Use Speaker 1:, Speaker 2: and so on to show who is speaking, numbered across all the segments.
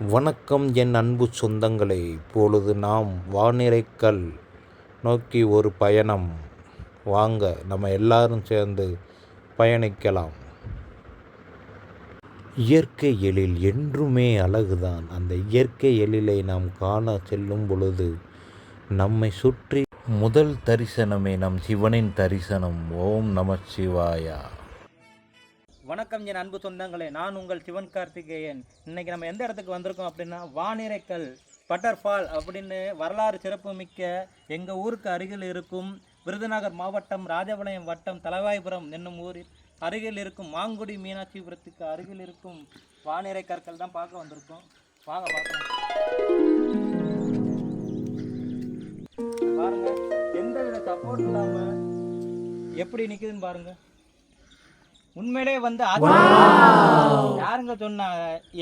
Speaker 1: வணக்கம் என் அன்பு சொந்தங்களே. இப்பொழுது நாம் வானிறைக்கல் நோக்கி ஒரு பயணம். வாங்க நம்ம எல்லாரும் சேர்ந்து பயணிக்கலாம். இயற்கை எழில் என்றுமே அழகுதான். அந்த இயற்கை எழிலை நாம் காண செல்லும் பொழுது நம்மை சுற்றி முதல் தரிசனமே நம் சிவனின் தரிசனம். ஓம் நம சிவாயா.
Speaker 2: வணக்கம் என் அன்பு சொந்தங்களே. நான் உங்கள் சிவன் கார்த்திகேயன். இன்னைக்கு நம்ம எந்த இடத்துக்கு வந்திருக்கோம் அப்படின்னா வானிரைக்கல் பட்டர்ஃபால் அப்படின்னு வரலாறு சிறப்புமிக்க எங்கள் ஊருக்கு அருகில் இருக்கும் விருதுநகர் மாவட்டம் ராஜபாளையம் வட்டம் தலவாய்புரம் என்னும் ஊரில் அருகில் இருக்கும் மாங்குடி மீனாட்சிபுரத்துக்கு அருகில் இருக்கும் வானிறை கற்கள் தான் பார்க்க வந்திருக்கோம். வாங்க பார்க்கலாம் பாருங்க எந்த வித சப்போர்ட் இல்லாமல் எப்படி நிற்குதுன்னு பாருங்கள் உண்மையிலே வந்து. யாருங்க சொன்னா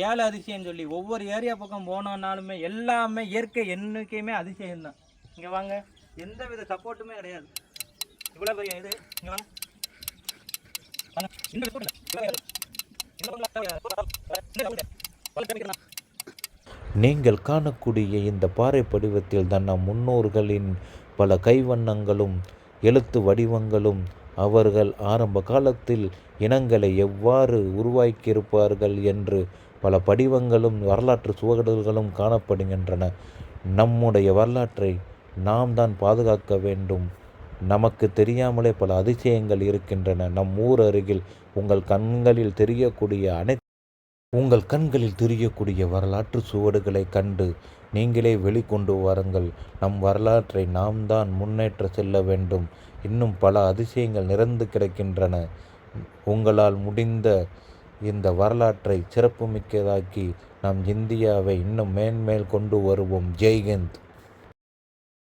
Speaker 2: ஏழு அதிசயம் சொல்லி ஒவ்வொரு ஏரியா பக்கம் போனோம்னாலுமே எல்லாமே இயற்கை என்னைக்குமே அதிசயம் தான் இங்க வாங்க. எந்த வித சப்போர்ட்டுமே கிடையாது. இவ்வளவு பெரிய இது. இங்க வாங்க.
Speaker 1: நீங்கள் காணக்கூடிய இந்த பாறை படிவத்தில் தான் நம் முன்னோர்களின் பல கைவண்ணங்களும் எழுத்து வடிவங்களும் அவர்கள் ஆரம்ப காலத்தில் இனங்களை எவ்வாறு உருவாக்கியிருப்பார்கள் என்று பல படிவங்களும் வரலாற்று சுவடுகளும் காணப்படுகின்றன. நம்முடைய வரலாற்றை நாம் தான் பாதுகாக்க வேண்டும். நமக்கு தெரியாமலே பல அதிசயங்கள் இருக்கின்றன. நம் ஊர் அருகில் உங்கள் கண்களில் தெரியக்கூடிய அனைத்து உங்கள் கண்களில் தெரியக்கூடிய வரலாற்று சுவடுகளை கண்டு நீங்களே வெளிக்கொண்டு வாருங்கள். நம் வரலாற்றை நாம் தான் முன்னேற்ற செல்ல வேண்டும். இன்னும் பல அதிசயங்கள் நிறந்து கிடக்கின்றன. உங்களால் முடிந்த இந்த வரலாற்றை சிறப்புமிக்கதாக்கி நம் இந்தியாவை இன்னும் மேன்மேல் கொண்டு வருவோம். ஜெய்ஹிந்த்.